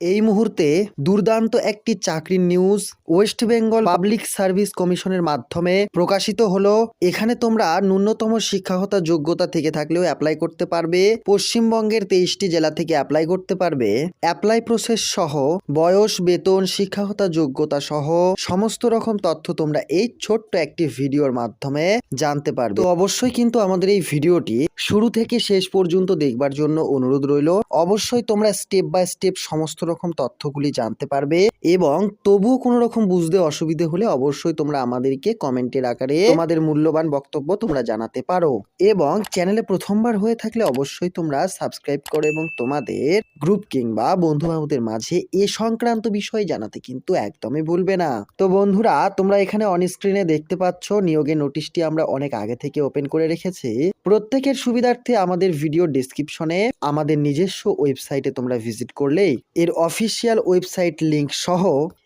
এই মুহূর্তে দুর্দান্ত একটি চাকরির news West Bengal public service কমিশনের মাধ্যমে প্রকাশিত হলো। এখানে তোমরা ন্যূনতম শিক্ষাগত যোগ্যতা থেকে থাকলেও অ্যাপ্লাই করতে পারবে। পশ্চিমবঙ্গের তেইশটি জেলা থেকে অ্যাপ্লাই করতে পারবে। অ্যাপ্লাই প্রসেস সহ বয়স, বেতন শিক্ষাগত যোগ্যতা সহ সমস্ত রকম তথ্য তোমরা এই ছোট্ট একটি ভিডিওর মাধ্যমে জানতে পারবে। তো অবশ্যই কিন্তু আমাদের এই ভিডিওটি শুরু থেকে শেষ পর্যন্ত দেখবার জন্য অনুরোধ রইল। অবশ্যই তোমরা স্টেপ বাই স্টেপ সমস্ত রকম তথ্যগুলি জানতে পারবে এবং তবুও কোনো রকম বুঝতে অসুবিধে হলে অবশ্যই তোমরা আমাদেরকে কমেন্টের আকারে তোমাদের মূল্যবান বক্তব্য তোমরা জানাতে পারো। এবং চ্যানেলে প্রথমবার হয়ে থাকলে অবশ্যই তোমরা সাবস্ক্রাইব করো এবং তোমাদের গ্রুপ কিংবা বন্ধু বান্ধবদের মাঝে এ সংক্রান্ত বিষয় জানাতে কিন্তু একদমই ভুলবে না। তো বন্ধুরা, তোমরা এখানে অন স্ক্রিনে দেখতে পাচ্ছ নিয়োগের নোটিশটি আমরা অনেক আগে থেকে ওপেন করে রেখেছি। প্রত্যেকের সুবিধার্থে আমাদের ভিডিও ডিসক্রিপশনে আমাদের নিজস্ব ওয়েবসাইটে তোমরা ভিজিট করলেই এর অফিসিয়াল ওয়েবসাইট লিংক সহ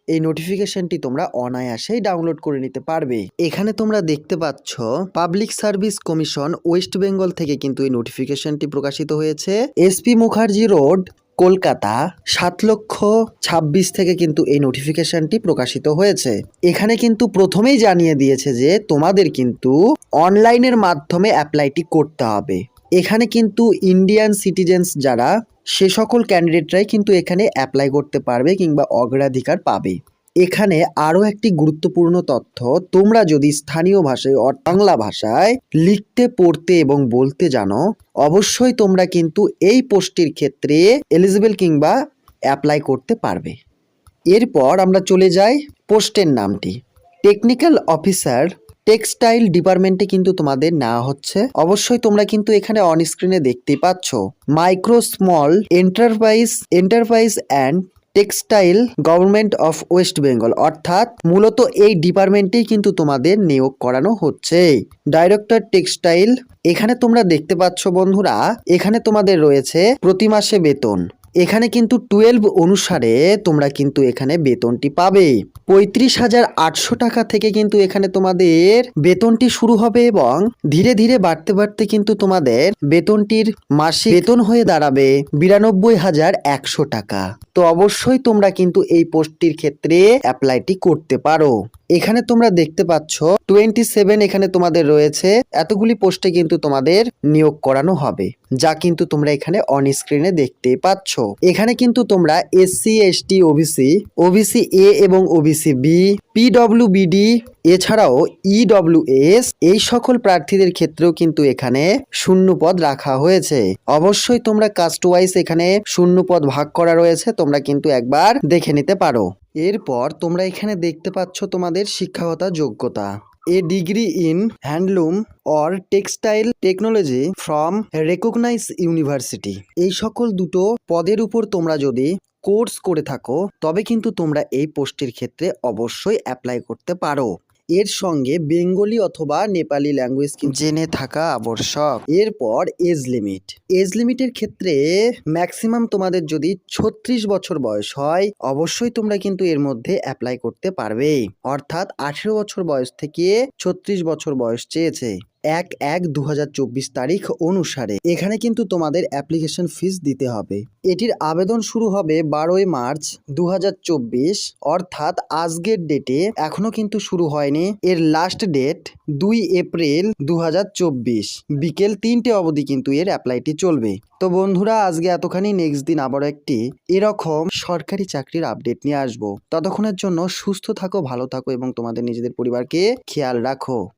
এই নোটিফিকেশনটি তোমরা অনায়াসেই ডাউনলোড করে নিতে পারবে। এখানে তোমরা দেখতে পাচ্ছ public service commission West Bengal থেকে কিন্তু এই নোটিফিকেশনটি প্রকাশিত হয়েছে। এসপি মুখার্জি রোড কলকাতা, সাত লক্ষ ছাব্বিশ থেকে কিন্তু এই নোটিফিকেশনটি প্রকাশিত হয়েছে। এখানে কিন্তু প্রথমেই জানিয়ে দিয়েছে যে তোমাদের কিন্তু অনলাইনের মাধ্যমে অ্যাপ্লাইটি করতে হবে। এখানে কিন্তু ইন্ডিয়ান সিটিজেন্স যারা, সে সকল ক্যান্ডিডেটরাই কিন্তু এখানে অ্যাপ্লাই করতে পারবে কিংবা অগ্রাধিকার পাবে। এখানে আরও একটি গুরুত্বপূর্ণ তথ্য, তোমরা যদি স্থানীয় ভাষায় বাংলা ভাষায় লিখতে, পড়তে এবং বলতে জানো, অবশ্যই তোমরা কিন্তু এই পোস্টটির ক্ষেত্রে এলিজিবল কিংবা অ্যাপ্লাই করতে পারবে। এরপর আমরা চলে যাই পোস্টের নামটি। টেকনিক্যাল অফিসার টেক্সটাইল ডিপার্টমেন্টে কিন্তু তোমাদের নেওয়া হচ্ছে। অবশ্যই তোমরা কিন্তু এখানে অন স্ক্রিনে দেখতেই পাচ্ছ। Micro small enterprise enterprise and textile government of West Bengal অর্থাৎ মূলত এই ডিপার্টমেন্টেই কিন্তু তোমাদের নিয়োগ করানো হচ্ছে। ডাইরেক্টর টেক্সটাইল এখানে তোমরা দেখতে পাচ্ছ বন্ধুরা, এখানে তোমাদের রয়েছে প্রতি মাসে বেতন। এখানে কিন্তু টুয়েলভ অনুসারে তোমরা কিন্তু এখানে বেতনটি পাবে। পঁয়ত্রিশ হাজার আটশো টাকা থেকে কিন্তু এখানে তোমাদের বেতনটি শুরু হবে এবং ধীরে ধীরে বাড়তে বাড়তে কিন্তু তোমাদের বেতনটির মাসিক বেতন হয়ে দাঁড়াবে বিরানব্বই হাজার একশো টাকা। তো অবশ্যই তোমরা কিন্তু এই পোস্টটির ক্ষেত্রে অ্যাপ্লাইটি করতে পারো। এখানে তোমরা দেখতে পাচ্ছ টোয়েন্টি সেভেন এখানে তোমাদের রয়েছে। এতগুলি পোস্টে কিন্তু তোমাদের নিয়োগ করানো হবে, যা কিন্তু তোমরা এখানে অন স্ক্রিনে দেখতে পাচ্ছ। এখানে কিন্তু তোমরা SC ST OBC OBC A এবং ওবিসি বি পিডব্লিউবিডি এছাড়াও ইডব্লিউএস এই সকল প্রার্থীদের ক্ষেত্রেও কিন্তু এখানে শূন্য পদ রাখা হয়েছে। অবশ্যই তোমরা কাস্ট ওয়াইজ এখানে শূন্য পদ ভাগ করা রয়েছে, তোমরা কিন্তু একবার দেখে নিতে পারো। এরপর তোমরা এখানে দেখতে পাচ্ছ তোমাদের শিক্ষাগত যোগ্যতা। A degree in handloom or textile technology from recognise university. এই সকল দুটো পদের উপর তোমরা যদি কোর্স করে থাকো, তবে কিন্তু তোমরা এই পোস্টের ক্ষেত্রে অবশ্যই অ্যাপ্লাই করতে পারো। এর সঙ্গে বেঙ্গলি অথবা নেপালি ল্যাঙ্গুয়েজ জেনে থাকা আবশ্যক। এরপর এজ লিমিট এজ লিমিটের ক্ষেত্রে ম্যাক্সিমাম তোমাদের যদি ছত্রিশ বছর বয়স হয় অবশ্যই তোমরা কিন্তু এর মধ্যে অ্যাপ্লাই করতে পারবে। অর্থাৎ আঠেরো বছর বয়স থেকে ছত্রিশ বছর বয়স চেয়েছে। এক এক দু তারিখ অনুসারে। এখানে কিন্তু তোমাদের অ্যাপ্লিকেশন ফিস দিতে হবে। এটির আবেদন শুরু হবে বারোই মার্চ দু হাজার চব্বিশ, অর্থাৎ আজকের ডেটে এখনও কিন্তু শুরু হয়নি। এর লাস্ট ডেট দুই এপ্রিল দু হাজার চব্বিশ। বিকেল তিনটে অবধি কিন্তু এর অ্যাপ্লাইটি চলবে। তো বন্ধুরা, আজকে এতখানি নেক্সট দিন আবারও একটি এরকম সরকারি চাকরির আপডেট নিয়ে আসব। ততক্ষণের জন্য সুস্থ থাকো, ভালো থাকো এবং তোমাদের নিজেদের পরিবারকে খেয়াল রাখো।